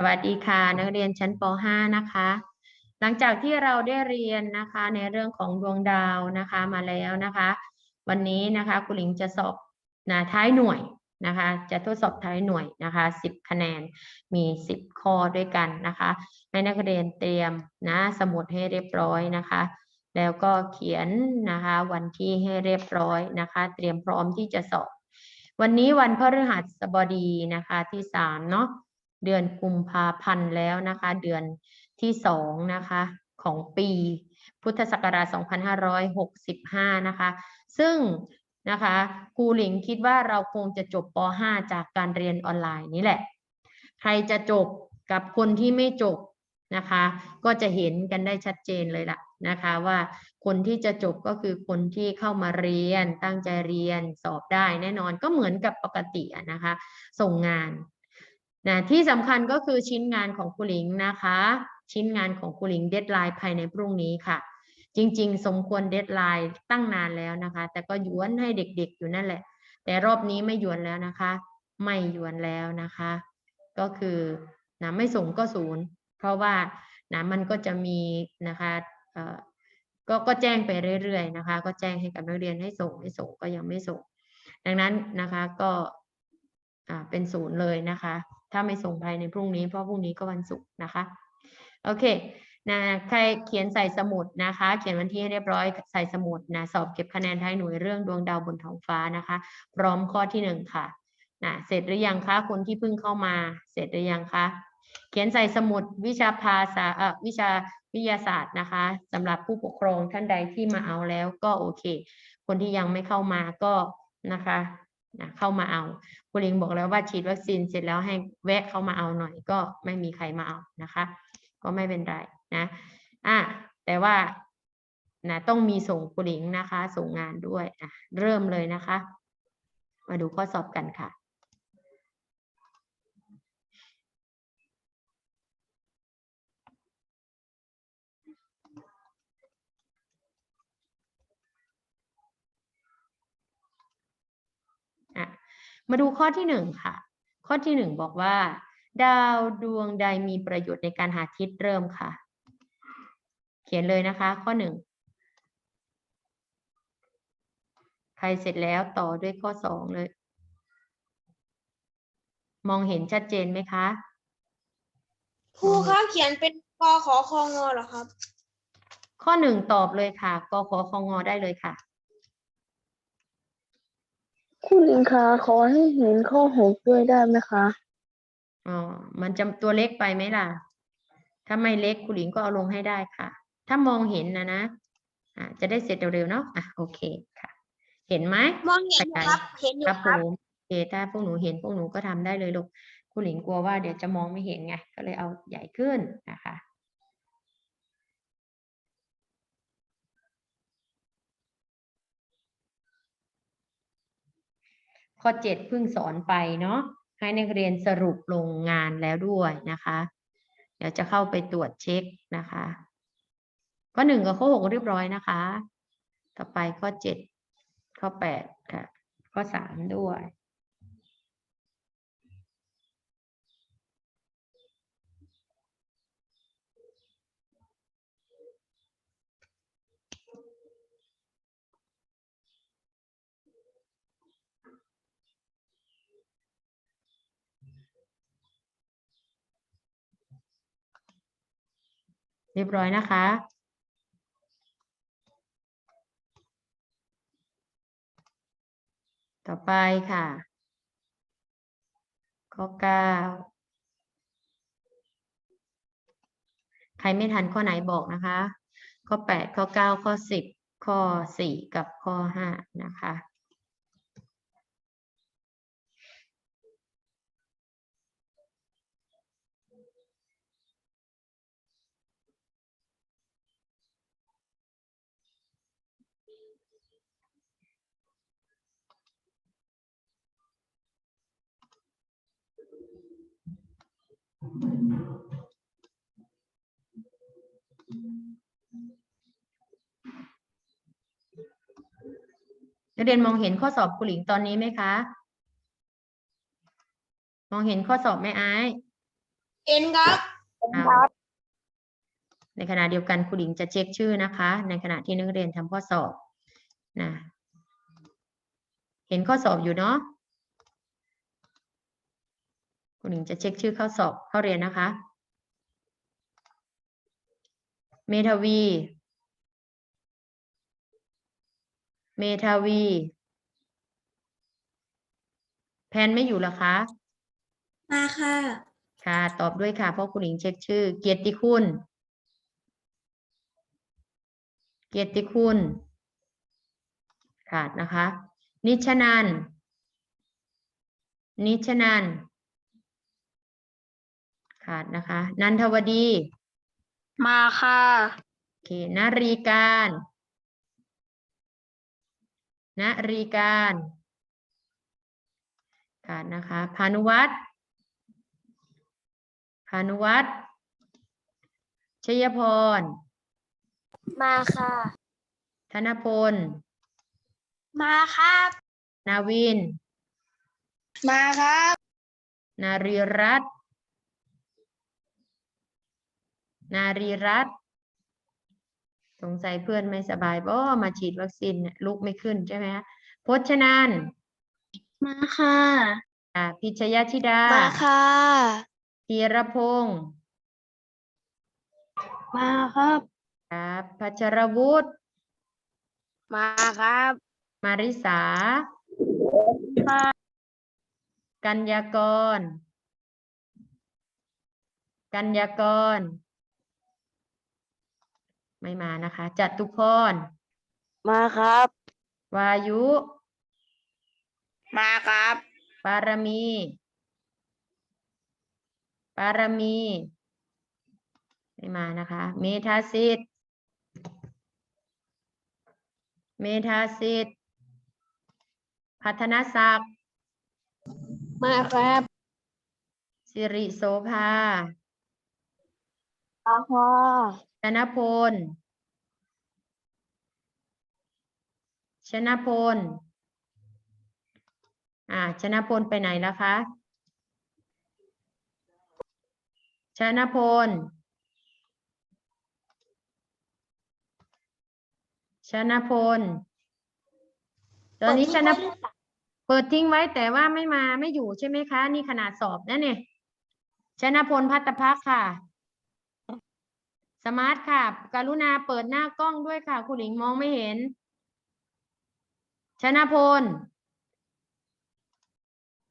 สวัสดีค่ะ นักเรียนชั้นป .5 นะคะ หลังจากที่เราได้เรียนนะคะในเรื่องของดวงดาวนะคะมาแล้วนะคะ วันนี้นะคะครูหลิงจะสอบนะท้ายหน่วยนะคะ จะทดสอบท้ายหน่วยนะคะ10 คะแนนมี 10 ข้อด้วยกันนะคะ ให้นักเรียนเตรียมนะสมุดให้เรียบร้อยนะคะ แล้วก็เขียนนะคะวันที่ให้เรียบร้อยนะคะ เตรียมพร้อมที่จะสอบ วันนี้วันพฤหัสบดีนะคะที่สามเนาะ เดือนกุมภาพันธ์แล้วนะคะ เดือนที่สองนะคะของปีพุทธศักราช 2565 นะคะ ซึ่งนะคะครูหลิงคิดว่าเราคงจะจบป .5 จากการเรียนออนไลน์นี่แหละ ใครจะจบกับคนที่ไม่จบนะคะ ก็จะเห็นกันได้ชัดเจนเลยล่ะนะคะว่าคนที่จะจบก็คือคนที่เข้ามาเรียนตั้งใจเรียนสอบได้แน่นอนก็เหมือนกับปกติอะนะคะ ส่งงาน นะที่สำคัญก็คือชิ้นงานของครูหลิงนะคะ ชิ้นงานของครูหลิงเดทไลน์ภายในพรุ่งนี้ค่ะ จริง ๆ สมควรเดทไลน์ตั้งนานแล้วนะคะ แต่ก็ย้วนให้เด็กๆอยู่นั่นแหละ แต่รอบนี้ไม่ย้วนแล้วนะคะ ไม่ย้วนแล้วนะคะ ก็คือนะไม่ส่งก็ศูนย์ เพราะว่านะมันก็จะมีนะคะเอ่อก็ก็แจ้งไปเรื่อยๆนะคะ ก็แจ้งให้กับนักเรียนให้ส่งให้ส่งก็ยังไม่ส่ง ดังนั้นนะคะก็อ่าเป็นศูนย์เลยนะคะ ถ้าไม่ส่งภายในพรุ่งนี้เพราะพรุ่งนี้ก็วันศุกร์นะคะโอเคนะใครเขียนใส่สมุดนะคะ เขียนวันที่ให้เรียบร้อยใส่สมุดนะสอบเก็บคะแนนท้ายหน่วยเรื่องดวงดาวบนท้องฟ้านะคะ พร้อมข้อที่หนึ่งค่ะนะเสร็จหรือยังคะคนที่เพิ่งเข้ามา เสร็จหรือยังคะเขียนใส่สมุดวิชาภาษาเอ่อวิชาวิทยาศาสตร์นะคะสำหรับผู้ปกครองท่านใดที่มาเอาแล้วก็โอเค คนที่ยังไม่เข้ามาก็นะคะ นะเข้ามาเอาคุณลิงบอกแล้วว่าฉีดวัคซีนเสร็จแล้วให้แวะเข้ามาเอาหน่อยก็ไม่มีใครมาเอานะคะ ก็ไม่เป็นไรนะอะแต่ว่านะต้องมีส่งคุณลิงนะคะ ส่งงานด้วยอะเริ่มเลยนะคะ มาดูข้อสอบกันค่ะอะ มาดูข้อที่หนึ่งค่ะ ข้อที่หนึ่งบอกว่า ดาวดวงใดมีประโยชน์ในการหาทิศเริ่มค่ะ เขียนเลยนะคะ ข้อหนึ่งใครเสร็จแล้วต่อด้วยข้อสองเลย มองเห็นชัดเจนไหมคะครูครับเขียนเป็นกอขอคองอเหรอครับ ข้อหนึ่งตอบเลยค่ะกขอคงอได้เลยค่ะ คุณลิงคะขอให้เห็นข้อหกด้วยได้ไหมคะ อ๋อ มันจะตัวเล็กไปไหมล่ะ ถ้าไม่เล็กคุณหลิงก็เอาลงให้ได้ค่ะ ถ้ามองเห็นนะนะอ่าจะได้เสร็จเร็วๆเนาะ อะโอเคค่ะ เห็นไหมมองเห็นอยู่ครับเห็นอยู่ครับคผรับมโอเคถ้าพวกหนูเห็นพวกหนูก็ทำได้เลยลูกคุณหลิงกลัวว่าเดี๋ยวจะมองไม่เห็นไง ก็เลยเอาใหญ่ขึ้นนะคะ ข้อเจ็ดเพิ่งสอนไปเนาะให้นักเรียนสรุปลงงานแล้วด้วยนะคะ เดี๋ยวจะเข้าไปตรวจเช็คนะคะ ข้อหนึ่งกับข้อ 6 เรียบร้อยนะคะ ต่อไปข้อเจ็ดข้อแปดค่ะ ข้อสามด้วย เรียบร้อยนะคะ ต่อไปค่ะ ข้อเก้าใครไม่ทันข้อไหนบอกนะคะ ข้อแปดข้อเก้าข้อสิบข้อสี่กับข้อห้านะคะ นักเรียนมองเห็นข้อสอบคุณหลิงตอนนี้ไหมคะ มองเห็นข้อสอบไหมไอ้เอ็นครับเอาในขณะเดียวกันครูหลิงจะเช็คชื่อนะคะ ในขณะที่นักเรียนทำข้อสอบนะเห็นข้อสอบอยู่เนาะ ครูหลิงจะเช็คชื่อเข้าสอบเข้าเรียนนะคะ เมทวี เมทาวี แพนไม่อยู่เหรอคะ มาค่ะ ค่ะ ตอบด้วยค่ะ เพราะคุณหญิงเช็คชื่อ เกียรติคุณ เกียรติคุณ ขาดนะคะ นิชนันนิชนัน ขาดนะคะ นันทวดี มาค่ะโอเคนารีการนรีการขาดนะคะพานุวัตรพานุวัตรชยพร มาค่ะ ธนพล มาครับ นาวิน มาครับ นารีรัตน์ นารีรัตน์สงสัยเพื่อนไม่สบายบ่มาฉีดวัคซีนเนี่ยลุกไม่ขึ้นใช่ไหมคะพจนันมาค่ะ อ่า พิชยธิดา มาค่ะธีรพงศ์มาครับครับพัชรวุฒิมาครับ มาริสากัญญากร กัญญากร ไม่มานะคะจตุพรมาครับ วายุ มาครับ ปารมี ปารมี ไม่มานะคะ เมธาสิทธิ์เมธาสิทธิ์พัฒนศักดิ์มาครับสิริโสภามาค่ะช นพล ชนะพล อ่า ชนะพลไปไหนแล้วคะ ชนะพล ชนะพล ตอนนี้ชนพลเปิดทิ้งไว้แต่ว่าไม่มาไม่อยู่ใช่ไหมคะ นี่ขนาดสอบนะเนี่ย ชนะพลพัตพักค่ะ มาร์ทค่ะ กรุณาเปิดหน้ากล้องด้วยค่ะ คุณหญิงมองไม่เห็น ชนะพล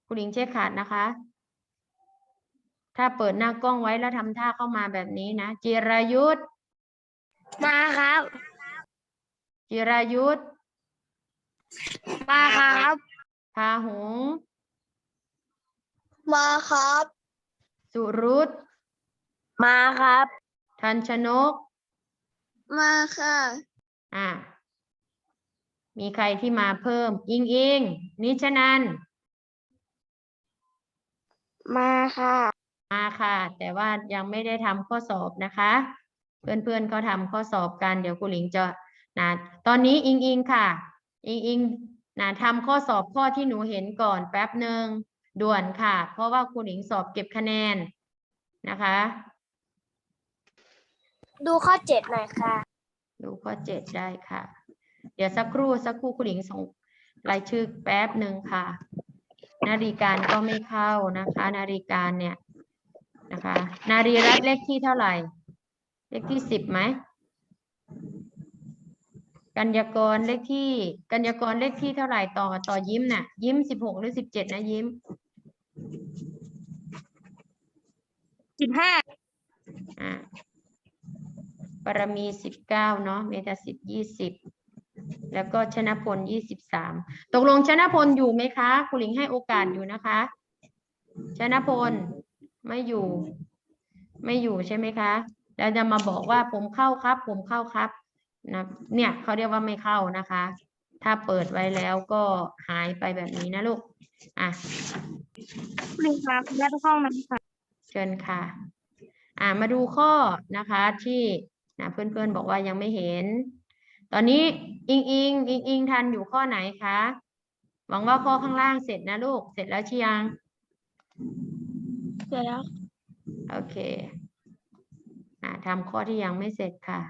คุณหญิงเช็คขาดนะคะ ถ้าเปิดหน้ากล้องไว้แล้วทำท่าเข้ามาแบบนี้นะ จิรายุทธ มาครับ จิรายุทธ มาครับ พาหงส์มาครับ สุรุตมาครับ ทันชนก มาค่ะ อ่ามีใครที่มาเพิ่ม อิงอิงนิชนัน มาค่ะ มาค่ะ แต่ว่ายังไม่ได้ทำข้อสอบนะคะ เพื่อนๆเขาทำข้อสอบกัน เดี๋ยวครูหลิงจะนะตอนนี้อิงอิงค่ะ อิงอิงนะทำข้อสอบข้อที่หนูเห็นก่อนแป๊บหนึ่งด่วนค่ะ เพราะว่าครูหลิงสอบเก็บคะแนนนะคะ ดูข้อเจ็ดหน่อยค่ะ ดูข้อเจ็ดได้ค่ะ เดี๋ยวสักครู่สักครู่คุณหญิงส่งรายชื่อแป๊บหนึ่งค่ะ นาฬิการก็ไม่เข้านะคะ นาฬิการเนี่ยนะคะ นารีรัตน์เลขที่เท่าไหร่ เลขที่สิบไหมกัญญากรเลขที่กัญญากรเลขที่เท่าไหร่ต่อต่อยิ้มน่ะ ยิ้มสิบหกหรือสิบเจ็ดนะยิ้มสิบห้าอ่า ปรมีสิบเก้าเนาะเมตาสิบยี่สิบแล้วก็ชนะพลยี่สิบสามตกลงชนะพลอยู่ไหมคะครูหลิงให้โอกาสอยู่นะคะ ชนะพลไม่อยู่ ไม่อยู่ใช่ไหมคะแล้วจะมาบอกว่าผมเข้าครับ ผมเข้าครับนะเนี่ยเขาเรียกว่าไม่เข้านะคะ ถ้าเปิดไว้แล้วก็หายไปแบบนี้นะลูกอะหนึ่งครับแล้วห้องนั้นค่ะเชิญค่ะ อ่ามาดูข้อนะคะที่ นะเพื่อนๆบอกว่ายังไม่เห็น ตอนนี้อิงอิงอิงอิงทันอยู่ข้อไหนคะหวังว่าข้อข้างล่างเสร็จนะลูกเสร็จแล้วใช่ยังเสร็จแล้วโอเคอ่าทำข้อที่ยังไม่เสร็จค่ะ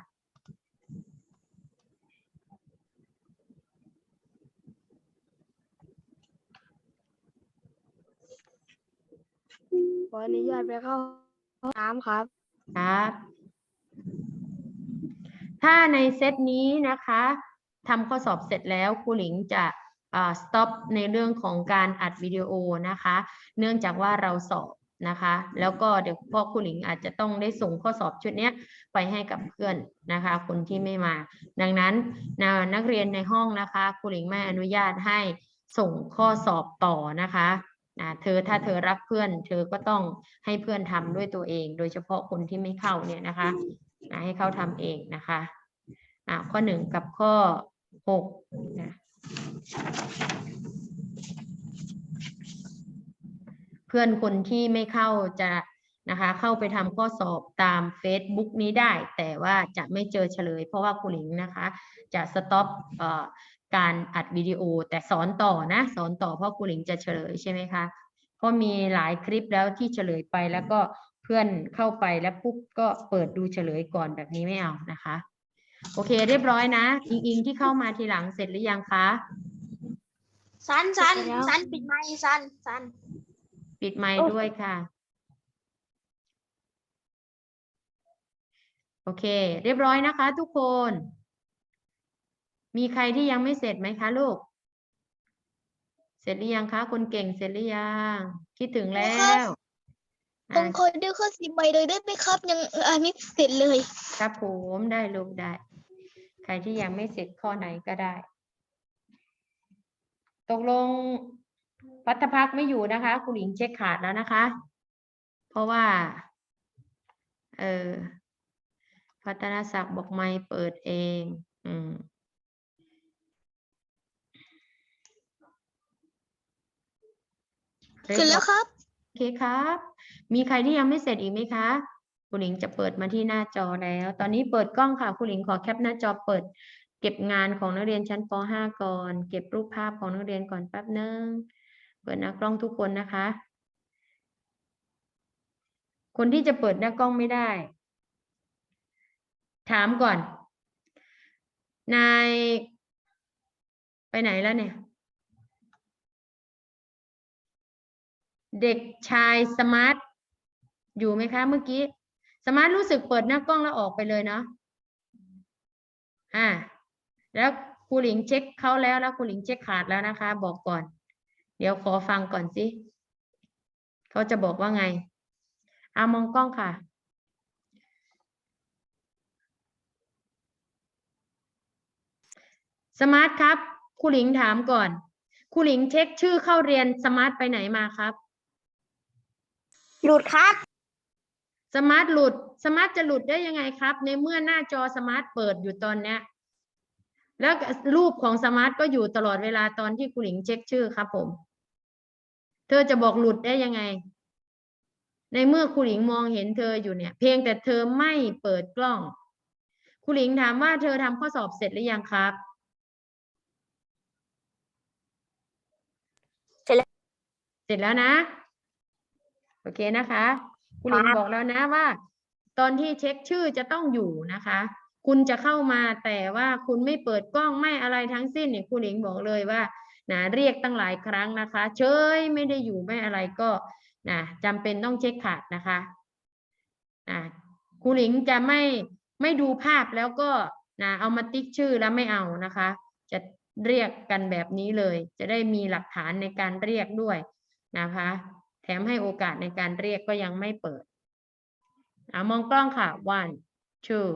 ขออนุญาตไปเข้าห้องน้ำครับ ครับ ถ้าในเซตนี้นะคะทำข้อสอบเสร็จแล้วครูหลิงจะอ่า stop ในเรื่องของการอัดวิดีโอนะคะ เนื่องจากว่าเราสอบนะคะ แล้วก็เดี๋ยวพ่อครูหลิงอาจจะต้องได้ส่งข้อสอบชุดนี้ไปให้กับเพื่อนนะคะ คนที่ไม่มา ดังนั้นนะนักเรียนในห้องนะคะครูหลิงไม่อนุญาตให้ส่งข้อสอบต่อนะคะนะเธอถ้าเธอรักเพื่อน เธอก็ต้องให้เพื่อนทำด้วยตัวเอง โดยเฉพาะคนที่ไม่เข้าเนี่ยนะคะ นะให้เขาทำเองนะคะอ่าข้อหนึ่งกับข้อหกนะเพื่อนคนที่ไม่เข้าจะนะคะเข้าไปทำข้อสอบตาม Facebook นี้ได้ แต่ว่าจะไม่เจอเฉลย เพราะว่าครูหลิงนะคะ จะสต็อปเอ่อการอัดวิดีโอแต่สอนต่อนะ สอนต่อเพราะครูหลิงจะเฉลยใช่ไหมคะเพราะมีหลายคลิปแล้วที่เฉลยไปแล้วก็ พื่อนเข้าไปแล้วปุ๊บก็เปิดดูเฉลยก่อนแบบนี้ไม่เอานะคะ โอเคเรียบร้อยนะ อิงอิงที่เข้ามาทีหลังเสร็จหรือยังคะสันสันเสร็จแล้วสันปิดไมค์สันสันปิดไมค์ด้วยค่ะ โอเค เรียบร้อยนะคะ ทุกคน มีใครที่ยังไม่เสร็จไหมคะลูก เสร็จหรือยังคะ คนเก่งเสร็จหรือยังคิดถึงแล้ว ผมอ่าขอดูข้อสิบใบเลยได้ไหมครับ ยังอันนี้เสร็จเลย ครับผมได้ลูกได้ ใครที่ยังไม่เสร็จข้อไหนก็ได้ ตกลงพัฒพักไม่อยู่นะคะ คุณหญิงเช็คขาดแล้วนะคะ เพราะว่า เออพัฒนศักดิ์บอกไม่เปิดเอง อืมเสร็จแล้วครับ โอเคครับ มีใครที่ยังไม่เสร็จอีกไหมคะคุณหญิงจะเปิดมาที่หน้าจอแล้ว ตอนนี้เปิดกล้องค่ะคุณหญิงขอแคปหน้าจอเปิด เก็บงานของนักเรียนชั้นป .5 ก่อน เก็บรูปภาพของนักเรียนก่อนแป๊บนึงเปิดหน้ากล้องทุกคนนะคะ คนที่จะเปิดหน้ากล้องไม่ได้ ถามก่อน นาย ไปไหนแล้วเนี่ย เด็กชายสมาร์ทอยู่ไหมคะเมื่อกี้ สมาร์ทรู้สึกเปิดหน้ากล้องแล้วออกไปเลยเนาะอ่า แล้วครูหลิงเช็คเขาแล้วแล้วครูหลิงเช็คขาดแล้วนะคะ บอกก่อน เดี๋ยวขอฟังก่อนสิเขาจะบอกว่าไงอามองกล้องค่ะสมาร์ทครับครูหลิงถามก่อนครูหลิงเช็คชื่อเข้าเรียนสมาร์ทไปไหนมาครับ หลุดครับ สมาร์ทหลุด สมาร์ทจะหลุดได้ยังไงครับ ในเมื่อหน้าจอสมาร์ทเปิดอยู่ตอนเนี้ย แล้วก็รูปของสมาร์ทก็อยู่ตลอดเวลาตอนที่ครูหลิงเช็คชื่อครับผม เธอจะบอกหลุดได้ยังไง ในเมื่อครูหลิงมองเห็นเธออยู่เนี่ย เพียงแต่เธอไม่เปิดกล้องครูหลิงถามว่าเธอทำข้อสอบเสร็จหรือยังครับเสร็จแล้วเสร็จแล้วนะ โอเคนะคะครูหลิงบอกแล้วนะว่า ตอนที่เช็คชื่อจะต้องอยู่นะคะ คุณจะเข้ามาแต่ว่าคุณไม่เปิดกล้องไม่อะไรทั้งสิ้นเนี่ยครูหลิงบอกเลยว่านะเรียกตั้งหลายครั้งนะคะ เฉยไม่ได้อยู่ไม่อะไรก็นะจำเป็นต้องเช็คขาดนะคะนะครูหลิงจะไม่ไม่ดูภาพแล้วก็นะเอามาติ๊กชื่อแล้วไม่เอานะคะ จะเรียกกันแบบนี้เลย จะได้มีหลักฐานในการเรียกด้วยนะคะ แถมให้โอกาสในการเรียกก็ยังไม่เปิดอามองกล้องค่ะ one two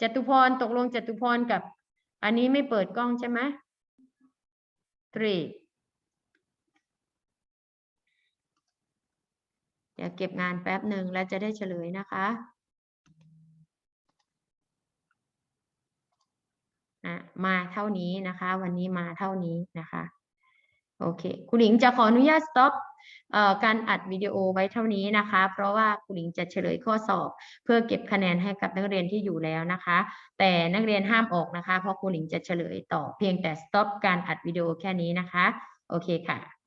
จตุพรตกลงจตุพรกับ อันนี้ไม่เปิดกล้องใช่ไหม three เดี๋ยวเก็บงานแป๊บหนึ่งแล้วจะได้เฉลยนะคะอะมาเท่านี้นะคะ วันนี้มาเท่านี้นะคะ โอเค คุณหญิงจะขออนุญาต stop การอัดวิดีโอไว้เท่านี้นะคะ เพราะว่าครูหลิงจะเฉลยข้อสอบ เพื่อเก็บคะแนนให้กับนักเรียนที่อยู่แล้วนะคะ แต่นักเรียนห้ามออกนะคะ เพราะครูหลิงจะเฉลยต่อเพียงแต่ stop การอัดวิดีโอแค่นี้นะคะ โอเคค่ะ